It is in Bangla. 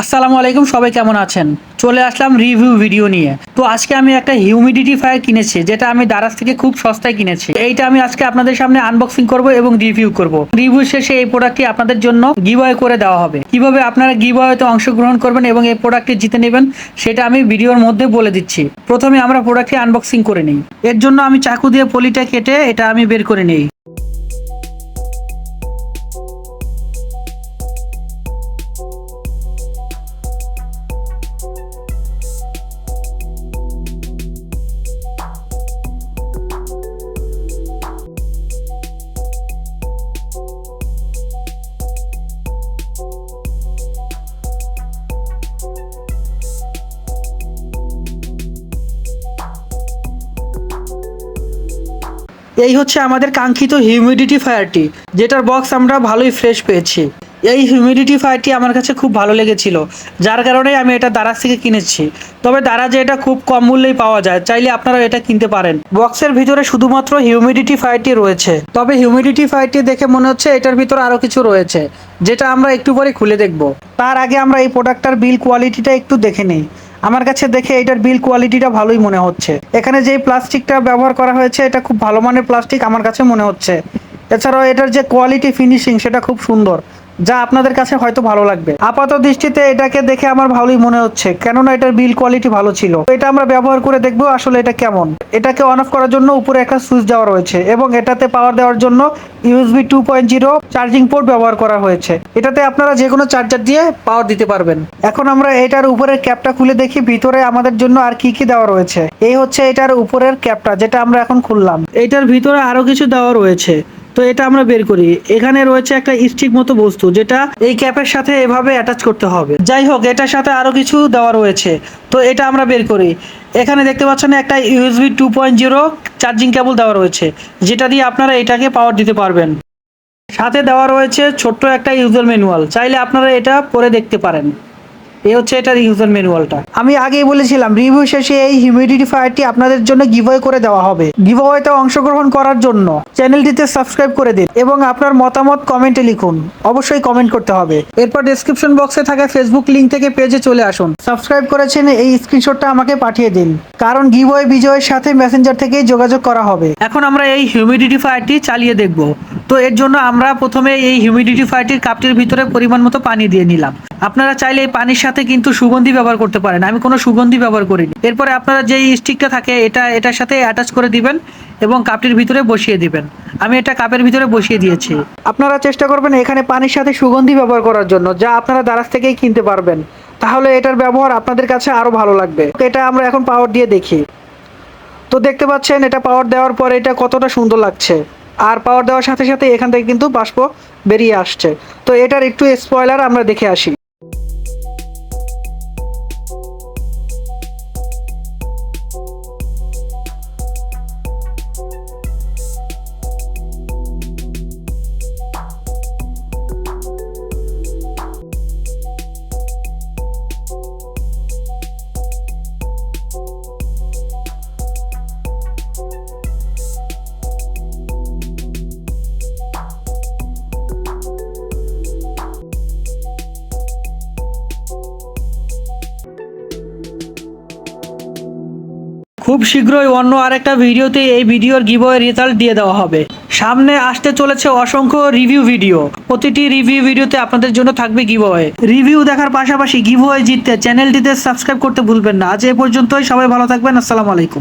আসসালামু আলাইকুম, সবাই কেমন আছেন? চলে আসলাম রিভিউ ভিডিও নিয়ে। তো আজকে আমি একটা হিউমিডিটি ফায়ার কিনেছি, যেটা আমি দারাজ থেকে খুব সস্তায় কিনেছি। এইটা আমি আজকে আপনাদের সামনে আনবক্সিং করব এবং রিভিউ করব। রিভিউ শেষে এই প্রোডাক্টটি আপনাদের জন্য গিভওয়ে করে দেওয়া হবে। কীভাবে আপনারা গিভওয়েতে অংশগ্রহণ করবেন এবং এই প্রোডাক্টটি জিতে নেবেন, সেটা আমি ভিডিওর মধ্যে বলে দিচ্ছি। প্রথমে আমরা প্রোডাক্টটি আনবক্সিং করে নিই। এর জন্য আমি চাকু দিয়ে পলিটা কেটে এটা আমি বের করে নিই। এই হচ্ছে আমাদের কাঙ্ক্ষিত হিউমিডিটি ফায়ারটি যেটার বক্স আমরা ভালোই ফ্রেশ পেয়েছি। এই হিউমিডিটি ফায়ারটি আমার কাছে খুব ভালো লেগেছিল, যার কারণে আমি এটা দারাজ থেকে কিনেছি। তবে দারাজে এটা খুব কম মূল্যেই পাওয়া যায়, চাইলে আপনারা এটা কিনতে পারেন। বক্সের ভিতরে শুধুমাত্র হিউমিডিটি ফায়ারটি রয়েছে। তবে হিউমিডিটি ফায়ারটি দেখে মনে হচ্ছে এটার ভিতরে আরও কিছু রয়েছে, যেটা আমরা একটু পরে খুলে দেখব। তার আগে আমরা এই প্রোডাক্টটার বিল কোয়ালিটিটা একটু দেখে নিই। আমার কাছে দেখে এটার বিল কোয়ালিটিটা ভালোই মনে হচ্ছে। এখানে যেই প্লাস্টিকটা ব্যবহার করা হয়েছে, এটা খুব ভালো মানের প্লাস্টিক আমার কাছে মনে হচ্ছে। এছাড়াও এটার যে কোয়ালিটি ফিনিশিং সেটা খুব সুন্দর। যা আপনাদের কাছে হয়তো ভালো লাগবে। আপাত দৃষ্টিতে এটাকে দেখে আমার ভালোই মনে হচ্ছে, কেননা এটার বিল কোয়ালিটি ভালো ছিল। এটা আমরা ব্যবহার করে দেখব আসলে এটা কেমন। এটাকে অন অফ করার জন্য উপরে একটা সুইচ দেওয়া রয়েছে এবং এটাতে পাওয়ার দেওয়ার জন্য USB two point zero charging port ব্যবহার করা হয়েছে। এটাতে আপনারা যে কোনো চার্জার দিয়ে পাওয়ার দিতে পারবেন। এখন আমরা এটার উপরের ক্যাপটা খুলে দেখি, ভিতরে আমাদের জন্য আর কি কি দেওয়া রয়েছে। এই হচ্ছে এটার উপরের ক্যাপটা, যেটা আমরা এখন খুললাম। এটার ভিতরে আরও কিছু দেওয়া রয়েছে। তো এটা আমরা বের করি। এখানে রয়েছে একটা স্টিক মতো বস্তু, যেটা এই ক্যাপের সাথে এভাবে অ্যাটাচ করতে হবে। যাই হোক, এটার সাথে আরও কিছু দেওয়া রয়েছে। তো এটা আমরা বের করি। এখানে দেখতে পাচ্ছেন একটা USB two point zero charging cable দেওয়া রয়েছে, যেটা দিয়ে আপনারা এটাকে পাওয়ার দিতে পারবেন। সাথে দেওয়া রয়েছে ছোট্ট একটা ইউজার ম্যানুয়াল চাইলে আপনারা এটা পরে দেখতে পারেন। এই হচ্ছে এটার ইউজার ম্যানুয়ালটা আমি আগেই বলেছিলাম রিভিউ শেষে এই হিউমিডিটি ফায়ারটি আপনাদের জন্য গিভওয়ে করে দেওয়া হবে। গিভওয়েতে অংশগ্রহণ করার জন্য চ্যানেলটিতে সাবস্ক্রাইব করে দিন এবং আপনার মতামত কমেন্টে লিখুন। অবশ্যই কমেন্ট করতে হবে। এরপর ডেসক্রিপশন বক্সে থাকা ফেসবুক লিংক থেকে পেজে চলে আসুন। সাবস্ক্রাইব করেছেন এই স্ক্রিনশটটা আমাকে পাঠিয়ে দিন। কারণ গিভওয়ে বিজয়ের সাথে মেসেঞ্জার থেকেই যোগাযোগ করা হবে। এখন আমরা এই হিউমিডিটি ফায়ারটি চালিয়ে দেখব। তো এর জন্য আমরা প্রথমে এই হিউমিডিটি ফায়ারটির কাপটির ভিতরে পরিমাণ মতো পানি দিয়ে নিলাম। আপনারা চাইলে এই পানির সাথে কিন্তু সুগন্ধি ব্যবহার করতে পারেন। আমি কোনো সুগন্ধি ব্যবহার করিনি। এরপরে আপনারা যেই স্টিকটা থাকে, এটা, এটার সাথে অ্যাটাচ করে দিবেন এবং কাপটির ভিতরে বসিয়ে দিবেন। আমি এটা কাপের ভিতরে বসিয়ে দিয়েছি। আপনারা চেষ্টা করবেন এখানে পানির সাথে সুগন্ধি ব্যবহার করার জন্য, যা আপনারা দারাজ থেকেই কিনতে পারবেন। তাহলে এটার ব্যবহার আপনাদের কাছে আরও ভালো লাগবে। এটা আমরা এখন পাওয়ার দিয়ে দেখি। তো দেখতে পাচ্ছেন, এটা পাওয়ার দেওয়ার পরে এটা কতটা সুন্দর লাগছে। আর পাওয়ার দেওয়ার সাথে সাথে এখান থেকে কিন্তু বাষ্প বেরিয়ে আসছে। তো এটার একটু স্পয়লার আমরা দেখে আসি। খুব শীঘ্রই অন্য আরেকটা ভিডিওতে এই ভিডিওর গিবয়ের রেজাল্ট দিয়ে দেওয়া হবে। সামনে আসতে চলেছে অসংখ্য রিভিউ ভিডিও প্রতিটি রিভিউ ভিডিওতে আপনাদের জন্য থাকবে গিভওয়ে রিভিউ দেখার পাশাপাশি গিভওয়ে জিততে চ্যানেলটিতে সাবস্ক্রাইব করতে ভুলবেন না। আজ এ পর্যন্তই। সবাই ভালো থাকবেন। আসসালামু আলাইকুম।